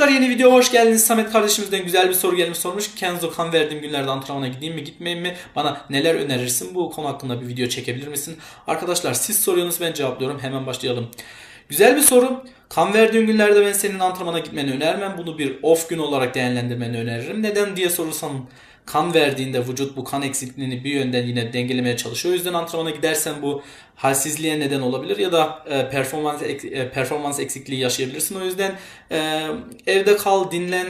arkadaşlar yeni videoya hoş geldiniz. Samet kardeşimizden güzel bir soru gelmiş sormuş. Kenzo kan verdiğim günlerde antrenmana gideyim mi gitmeyeyim mi? Bana neler önerirsin? Bu konu hakkında bir video çekebilir misin? Arkadaşlar siz soruyorsunuz ben cevaplıyorum. Hemen başlayalım. Güzel bir soru. Kan verdiğin günlerde ben senin antrenmana gitmeni önermem. Bunu bir off gün olarak değerlendirmeni öneririm. Neden diye sorursan kan verdiğinde vücut bu kan eksikliğini bir yönden yine dengelemeye çalışıyor. O yüzden antrenmana gidersen bu halsizliğe neden olabilir ya da e, performans e, performans eksikliği yaşayabilirsin. O yüzden e, evde kal, dinlen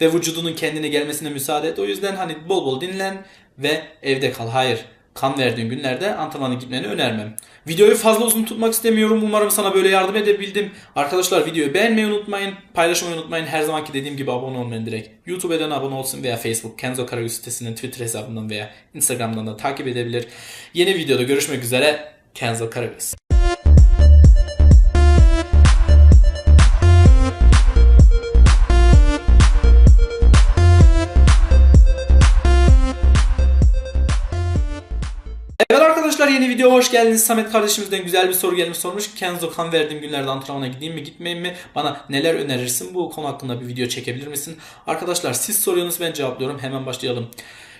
ve vücudunun kendine gelmesine müsaade et. O yüzden hani bol bol dinlen ve evde kal. Hayır kan verdiğin günlerde antrenmana gitmeni önermem. Videoyu fazla uzun tutmak istemiyorum. Umarım sana böyle yardım edebildim. Arkadaşlar videoyu beğenmeyi unutmayın. Paylaşmayı unutmayın. Her zamanki dediğim gibi abone olmayın direkt. YouTube'dan abone olsun veya Facebook Kenzo Karagöz sitesinin Twitter hesabından veya Instagram'dan da takip edebilir. Yeni videoda görüşmek üzere. Kenzo Karagöz. Arkadaşlar yeni videoya hoş geldiniz. Samet kardeşimizden güzel bir soru gelmiş sormuş. Kenzo kan verdiğim günlerde antrenmana gideyim mi gitmeyeyim mi? Bana neler önerirsin? Bu konu hakkında bir video çekebilir misin? Arkadaşlar siz soruyorsunuz ben cevaplıyorum. Hemen başlayalım.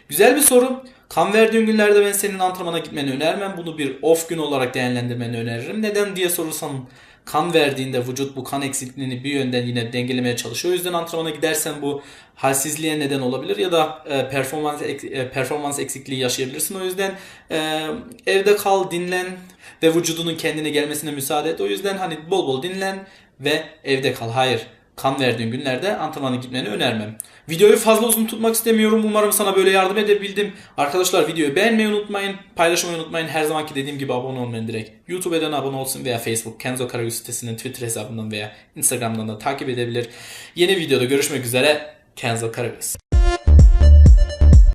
Güzel bir soru. Kan verdiğin günlerde ben senin antrenmana gitmeni önermem. Bunu bir off gün olarak değerlendirmeni öneririm. Neden diye sorursan kan verdiğinde vücut bu kan eksikliğini bir yönden yine dengelemeye çalışıyor. O yüzden antrenmana gidersen bu halsizliğe neden olabilir ya da e, performans e, performans eksikliği yaşayabilirsin. O yüzden e, evde kal, dinlen ve vücudunun kendine gelmesine müsaade et. O yüzden hani bol bol dinlen ve evde kal. Hayır kan verdiğin günlerde antrenmana gitmeni önermem. Videoyu fazla uzun tutmak istemiyorum. Umarım sana böyle yardım edebildim. Arkadaşlar videoyu beğenmeyi unutmayın. Paylaşmayı unutmayın. Her zamanki dediğim gibi abone olmayın direkt. YouTube'dan abone olsun veya Facebook Kenzo Karagöz sitesinin Twitter hesabından veya Instagram'dan da takip edebilir. Yeni videoda görüşmek üzere. Kenzo Karagöz.